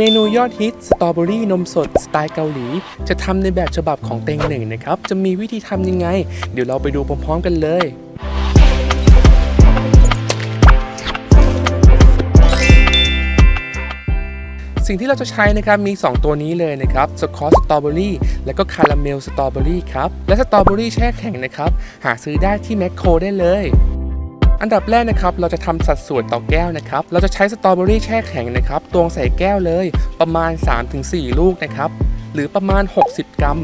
เมนูยอดฮิตสตรอเบอรี่นมสดสไตล์เกาหลี จะทำในแบบฉบับของเต็งหนึ่งนะครับ จะมีวิธีทำยังไง เดี๋ยวเราไปดูพร้อมๆกันเลยสิ่งที่เราจะใช้นะครับมี 2 ตัวนี้เลยนะครับสกอตสตรอเบอรี่และก็คาราเมลสตรอเบอรี่ครับ และสตรอเบอรี่แช่แข็งนะครับ หาซื้อได้ที่แมคโครได้เลย อันดับแรกนะครับเราจะทำสัดส่วนต่อแก้วนะครับเราจะใช้สตรอเบอรี่แช่แข็งนะครับตวงใส่แก้วเลยประมาณ 3-4 ลูกนะครับหรือประมาณ 60 กรัม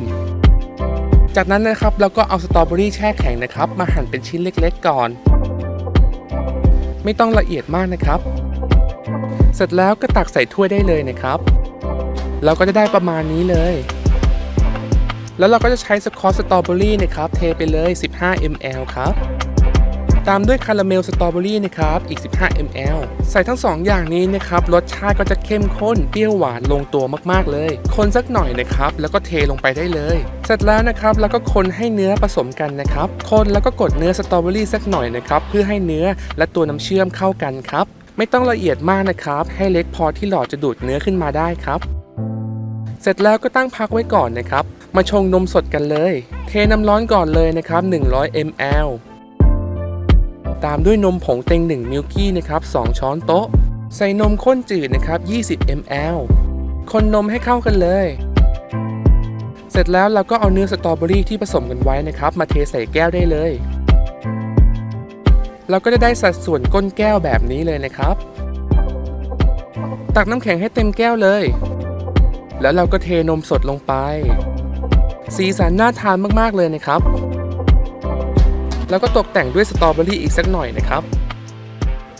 จากนั้นนะครับเราก็เอาสตรอเบอรี่แช่แข็งนะครับมาหั่นเป็นชิ้นเล็กๆก่อน ไม่ต้องละเอียดมากนะครับ เสร็จแล้วก็ตักใส่ถ้วยได้เลยนะครับ เราก็จะได้ประมาณนี้เลย แล้วเราก็จะใช้สคอตสตรอเบอรี่นะครับเทไปเลย 15 ml ครับ ตามด้วยคาราเมลสตรอเบอรี่นะครับอีก 15 ml ใส่ทั้ง 2 อย่างนี้นะครับรสชาติก็จะเข้มข้นเปรี้ยวหวานลงตัวมากๆเลย คนสักหน่อยนะครับแล้วก็เทลงไปได้เลย เสร็จแล้วนะครับแล้วก็คนให้เนื้อผสมกันนะครับคนแล้วก็กดเนื้อสตรอเบอรี่สักหน่อยนะครับเพื่อให้เนื้อและตัวน้ำเชื่อมเข้ากันครับไม่ต้องละเอียดมากนะครับ ให้เล็กพอที่หลอดจะดูดเนื้อขึ้นมาได้ครับ เสร็จแล้วก็ตั้งพักไว้ก่อนนะครับ มาชงนมสดกันเลย เทน้ำร้อนก่อนเลยนะครับ 100 ml ตามด้วยนมผงเต็ง1มิลกี้นะครับ2ช้อนโต๊ะ ใส่นมข้นจืดนะครับ20 ml คนนมให้เข้ากันเลย เสร็จแล้วเราก็เอาเนื้อสตรอเบอรี่ที่ผสมกันไว้นะครับ มาเทใส่แก้วได้เลย เราก็จะได้สัดส่วนก้นแก้วแบบนี้เลยนะครับ ตักน้ำแข็งให้เต็มแก้วเลย แล้วเราก็เทนมสดลงไป สีสันน่าทานมากๆเลยนะครับ แล้วก็ตกแต่งด้วยสตรอเบอรี่อีกสักหน่อยนะครับ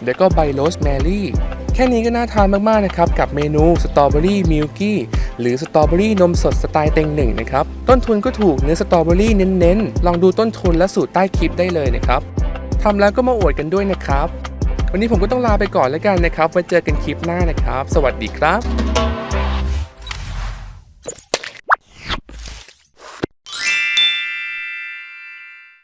เดี๋ยวก็ใบโรสแมรี่แค่นี้ก็น่าทานมากๆนะครับ กับเมนูสตรอเบอรี่มิลกี้หรือสตรอเบอรี่นมสดสไตล์เต็งหนึ่งนะครับ ต้นทุนก็ถูกเนื้อสตรอเบอรี่เน้นๆ ลองดูต้นทุนและสูตรใต้คลิปได้เลยนะครับทำแล้วก็มาอวดกันด้วยนะครับ วันนี้ผมก็ต้องลาไปก่อนแล้วกันนะครับไว้เจอกันคลิปหน้านะครับ สวัสดีครับ